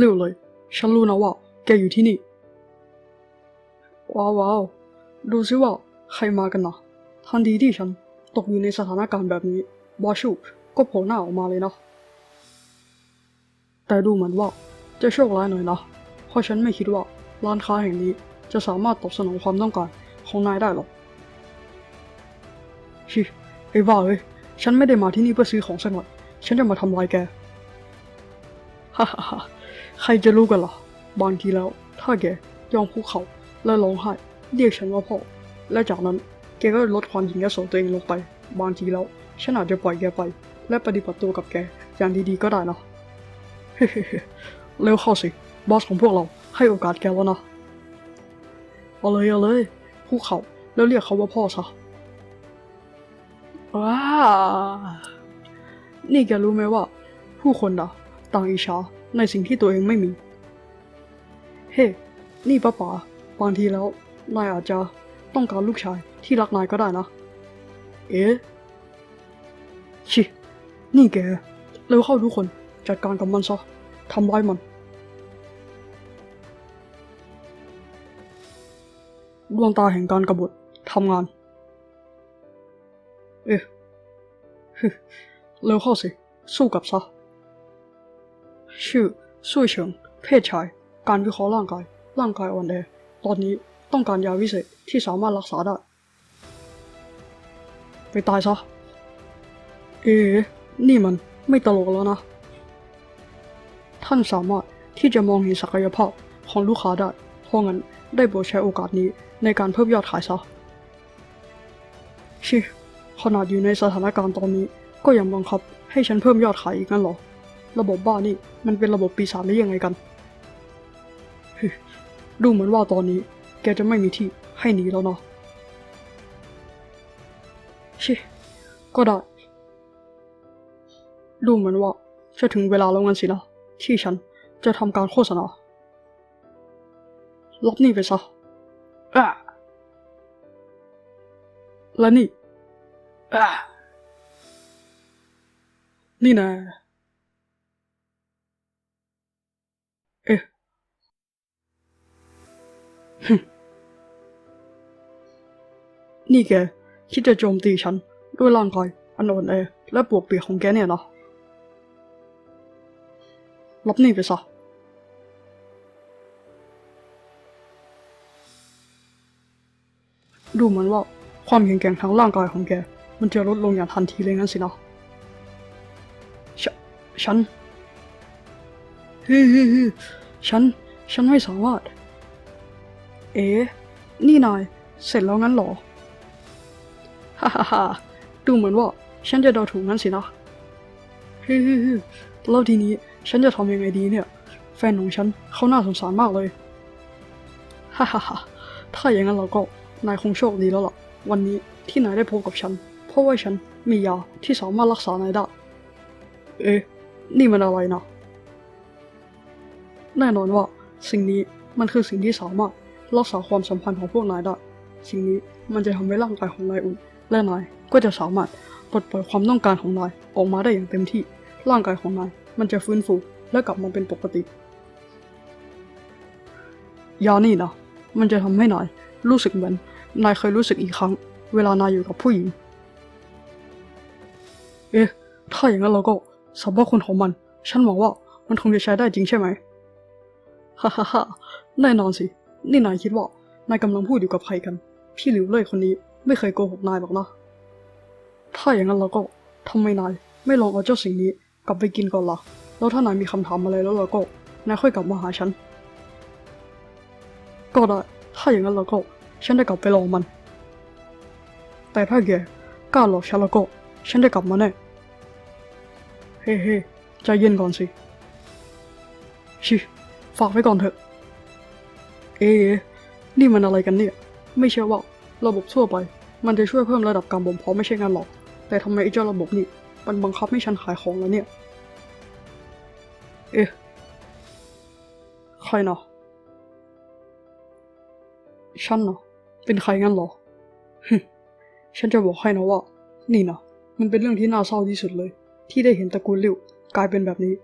เร็วเลย ฉันรู้นะว่าแกอยู่ที่นี่ ว้าวว้าวดูสิว่าใครมากันนะทันทีที่ฉันตกอยู่ในสถานการณ์แบบนี้บาชูก็โผล่หน้าออกมาเลยนะ แต่ดูเหมือนว่าจะโชคร้ายหน่อยนะ เพราะฉันไม่คิดว่าร้านค้าแห่งนี้จะสามารถตอบสนองความต้องการของนายได้หรอกชิไอ้บ้าเอ้ย ฉันไม่ได้มาที่นี่เพื่อซื้อของสักหน่อย ฉันจะมาทำลายแก ฮ่าฮ่าฮ่า ใครจะรู้กันล่ะ บางทีแล้ว ถ้าแกยอมคุกเขาและร้องไห้เรียกฉันว่าพ่อ และจากนั้นแกก็ลดความหยิ่งยโสตัวเองลงไป บางทีแล้วฉันอาจจะปล่อยแกไป และปฏิบัติตัวกับแกอย่างดีๆก็ได้นะเฮ้เร็วเข้าสิ บอสของพวกเราให้โอกาสแกแล้วนะ เอาเลยเอาเลยคุกเขาแล้วเรียกเขาว่าพ่อซะว้า นี่แกรู้ไหมว่า ผู้คนนะต่างอิจฉา ในสิ่งที่ตัวเองไม่มี เฮ้นี่ป้าป๋าบางทีแล้ว นายอาจจะต้องการลูกชายที่รักนายก็ได้นะ เอ๊ะ ชิ นี่แก เร็วเข้าทุกคน จัดการกับมันซะ ทำร้ายมัน ดวงตาแห่งการกบฏทำงาน เอ๊ะฮึเร็วเข้าสิ สู้กับซะ ชื่อซุยเฉิง เพศชาย การวิเคราะห์ร่างกาย ร่างกายอ่อนแอ ตอนนี้ต้องการยาวิเศษที่สามารถรักษาได้ ไปตายซะ เอ๊ะนี่มันไม่ตลกแล้วนะ ท่านสามารถที่จะมองเห็นศักยภาพของลูกค้าได้ เพราะงั้นได้โปรดใช้โอกาสนี้ในการเพิ่มยอดขายซะ ชิ ขนาดอยู่ในสถานการณ์ตอนนี้ก็ยังบังคับให้ฉันเพิ่มยอดขายอีกงั้นเหรอ ระบบบ้านี่ มันเป็นระบบปีศาจหรือยังไงกัน ดูเหมือนว่าตอนนี้ แกจะไม่มีที่ให้หนีแล้วเนาะชิก็ได้ ดูเหมือนว่าจะถึงเวลาแล้วงั้นสินะที่ฉันจะทำการโฆษณารับนี่ไปซะอะและนี่อะนี่นะ นี่แก คิดจะโจมตีฉัน ด้วยร่างกายอันอ่อนแอและปวกเปียกของแกเนี่ยนะรับนี่ไปซะดูเหมือนว่าความแข็งแกร่งทางร่างกายของแก มันจะลดลงอย่างทันทีเลยงั้นสินะฉฉันเฮ้ยฉัน ฉันไม่สามารถ เอ๊นี่นายเสร็จแล้วงั้นหรอฮ่าฮ่าฮ่าดูเหมือนว่า ฉันจะเดาถูกงั้นสินะเฮ้ยแล้วทีนี้ฉันจะทำยังไงดีเนี่ย แฟนของฉันเขาน่าสงสารมากเลย ฮ่าฮ่าฮ่าถ้าอย่างนั้นเราก็นายคงโชคดีแล้วล่ะ วันนี้ที่นายได้พบกับฉัน เพราะว่าฉันมียาที่สามารถรักษานายได้ เอ๊ะ นี่มันอะไรนะ แน่นอนว่าสิ่งนี้มันคือสิ่งที่สามารถ รักษาความสัมพันธ์ของพวกนายได้ สิ่งนี้มันจะทำให้ร่างกายของนายอุ่น และนายก็จะสามารถปลดปล่อยความต้องการของนายออกมาได้อย่างเต็มที่ ร่างกายของนายมันจะฟื้นฟูและกลับมาเป็นปกติ ยานี่นะมันจะทำให้นายรู้สึกเหมือน นายเคยรู้สึกอีกครั้ง เวลานายอยู่กับผู้หญิง เอ๊ะ ถ้าอย่างนั้นเราก็สรรพคุณของมัน ฉันหวังว่ามันคงจะใช้ได้จริงใช่ไหมฮ่าฮ่าฮ่าแน่นอนสิ นี่นายคิดว่านายกำลังพูดอยู่กับใครกัน พี่หลิวเล่ยคนนี้ไม่เคยโกหกนายหรอกนะ ถ้าอย่างนั้นเราก็ทำไมนายไม่ลองเอาเจ้าสิ่งนี้กลับไปกินก่อนล่ะ แล้วถ้านายมีคำถามอะไรแล้วเราก็นายค่อยกลับมาหาฉัน ก็ได้ ถ้าอย่างนั้นเราก็ฉันได้กลับไปลองมัน แต่ถ้าแกกล้าหลอกฉันแล้วก็ฉันได้กลับมาแน่ เฮ้เฮ้ใจเย็นก่อนสิ ชิ ฝากไว้ก่อนเถอะ เอ๊ะนี่มันอะไรกันเนี่ย ไม่เชื่อว่าระบบทั่วไป มันจะช่วยเพิ่มระดับการบ่มเพาะไม่ใช่งานหรอก แต่ทำไมไอ้เจ้าระบบนี่ มันบังคับให้ฉันขายของแล้วเนี่ย เอ๊ะใครเนาะฉันเนาะเป็นใครงั้นหรอ ฉันจะบอกให้นะว่า นี่นะมันเป็นเรื่องที่น่าเศร้าที่สุดเลย ที่ได้เห็นตระกูลลิวกลายเป็นแบบนี้